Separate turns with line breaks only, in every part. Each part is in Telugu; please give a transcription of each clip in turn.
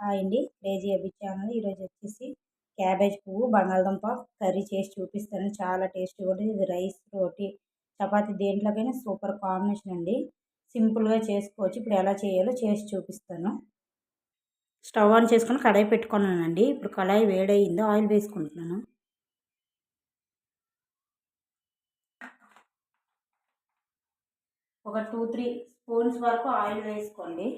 హాయ్ అండి. క్రేజీ అబ్బి ఛానల్. ఈరోజు వచ్చేసి క్యాబేజ్ పువ్వు బంగాళదుంప కర్రీ చేసి చూపిస్తాను. చాలా టేస్ట్గా ఉంటుంది. ఇది రైస్ రోటీ చపాతీ దేంట్లోకైనా సూపర్ కాంబినేషన్ అండి. సింపుల్గా చేసుకోవచ్చు. ఇప్పుడు ఎలా చేయాలో చేసి చూపిస్తాను. స్టవ్ ఆన్ చేసుకొని కడాయి పెట్టుకున్నానండి. ఇప్పుడు కడాయి వేడయిందో. ఆయిల్ వేసుకుంటున్నాను. ఒక టూ త్రీ స్పూన్స్ వరకు ఆయిల్ వేసుకోండి.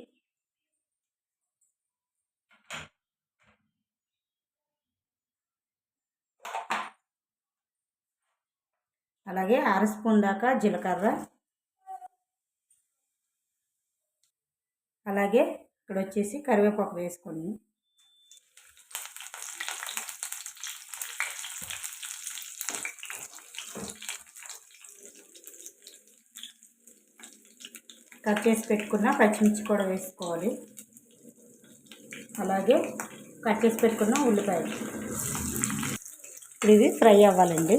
అలాగే అర స్పూన్ దాకా జీలకర్ర. అలాగే ఇక్కడ వచ్చేసి కరివేపాకు వేసుకోండి కట్ చేసి పెట్టుకున్న పచ్చిమిర్చి కూడా వేసుకోవాలి. అలాగే కట్ చేసి పెట్టుకున్న ఉల్లిపాయలు. ఇప్పుడు ఇవి ఫ్రై అవ్వాలండి.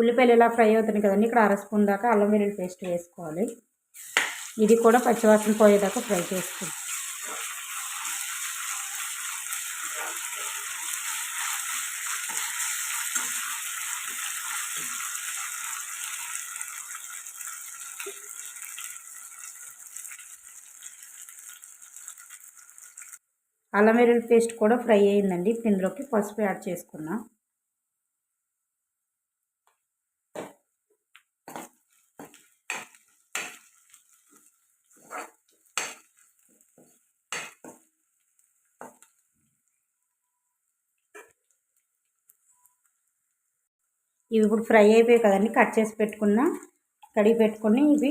ఉల్లిపాయలు ఇలా ఫ్రై అవుతుంది కదండి ఇక్కడ అర స్పూన్ దాకా అల్లం వెల్లుల్లి పేస్ట్ వేసుకోవాలి. ఇది కూడా పచ్చివాసన పోయేదాకా ఫ్రై చేసుకోండి అల్లం వెల్లుల్లి పేస్ట్ కూడా ఫ్రై అయిందండి. ఇప్పుడు ఇందులోకి పసుపు యాడ్ చేసుకున్నాను ఇవి ఇప్పుడు ఫ్రై అయిపోయాయి కదండి. కట్ చేసి పెట్టుకున్న కడిగి పెట్టుకుని ఇవి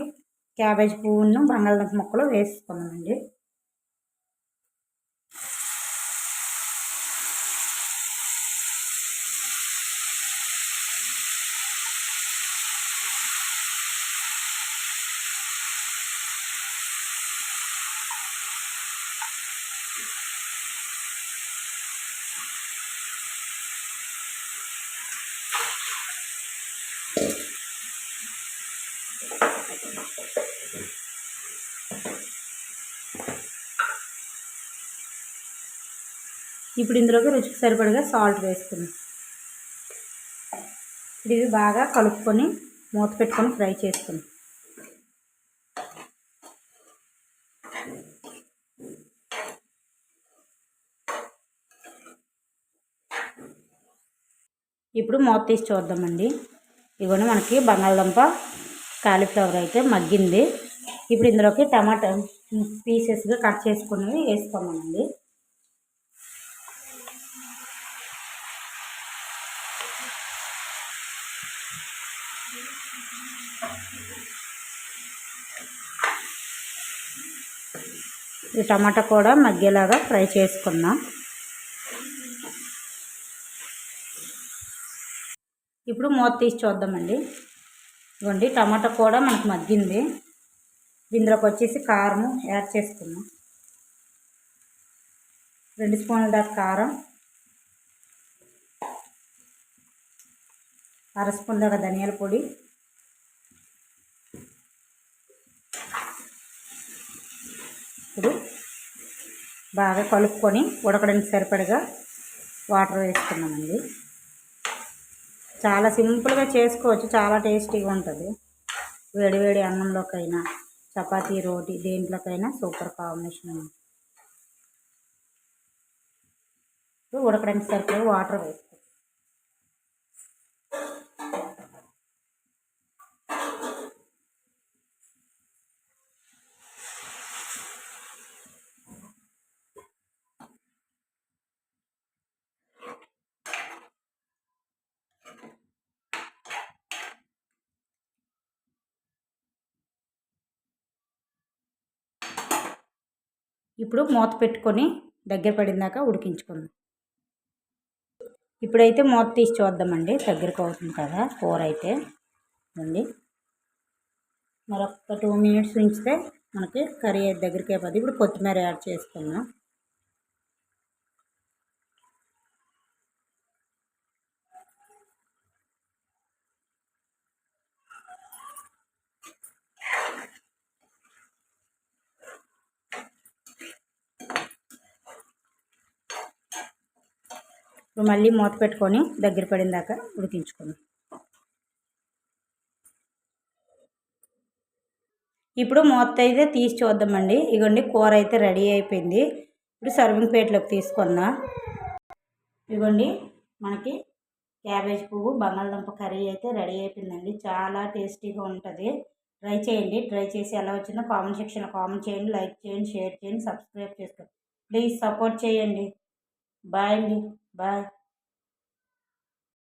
క్యాబేజ్ పువ్వును బంగాళదుంప ముక్కలు వేసుకున్నామండి ఇప్పుడు ఇందులోకి రుచికి సరిపడగా సాల్ట్ వేసుకున్నాం ఇవి బాగా కలుపుకొని మూత పెట్టుకొని ఫ్రై చేసుకున్నాం ఇప్పుడు మూత తీసి చూద్దామండి. ఇవన్నీ మనకి బంగాళదుంప కాలీఫ్లవర్ అయితే మగ్గింది. ఇప్పుడు ఇందులోకి టమాటా పీసెస్గా కట్ చేసుకున్నవి వేసుకోమండి ఈ టమాటా కూడా మగ్గేలాగా ఫ్రై చేసుకుందాం. ఇప్పుడు మూత తీసి చూద్దామండి. ఇవ్వండి టమాటా కూడా మనకు మగ్గింది. ఇందులోకి వచ్చేసి కారం యాడ్ చేసుకున్నాం రెండు స్పూన్ల దాకా కారం. అర స్పూన్ దాకా ధనియాల పొడి. ఇప్పుడు బాగా కలుపుకొని ఉడకడానికి సరిపడగా వాటర్ వేసుకున్నామండి చాలా సింపుల్గా చేసుకోవచ్చు. చాలా టేస్టీగా ఉంటుంది. వేడివేడి అన్నంలోకైనా చపాతీ రోటీ దేంట్లోకైనా సూపర్ కాంబినేషన్ ఉడకడానికి సరిపోయే వాటర్ వేసి ఇప్పుడు మూత పెట్టుకొని దగ్గర పడిందాక ఉడికించుకుందాం. ఇప్పుడైతే మూత తీసి చూద్దామండి. దగ్గరకు అవుతుంది కదా కూర అయితే. అండి మరొక టూ మినిట్స్ ఉంచితే మనకి కర్రీ దగ్గరికి అయిపోద్ది. ఇప్పుడు కొత్తిమీర యాడ్ చేసుకుందాం. ఇప్పుడు మళ్ళీ మూత పెట్టుకొని దగ్గర పడిన దాకా ఉడికించుకుందాం. ఇప్పుడు మూత అయితే తీసి చూద్దామండి. ఇగోండి కూర అయితే రెడీ అయిపోయింది. ఇప్పుడు సర్వింగ్ ప్లేట్లోకి తీసుకుందా ఇగోండి మనకి క్యాబేజ్ పువ్వు బంగాళదుంప కర్రీ అయితే రెడీ అయిపోయిందండి. చాలా టేస్టీగా ఉంటుంది. ట్రై చేయండి. ట్రై చేసి ఎలా వచ్చిందో కామెంట్ సెక్షన్లో కామెంట్ చేయండి. లైక్ చేయండి షేర్ చేయండి సబ్స్క్రైబ్ చేసుకోండి. ప్లీజ్ సపోర్ట్ చేయండి. Baile, bye.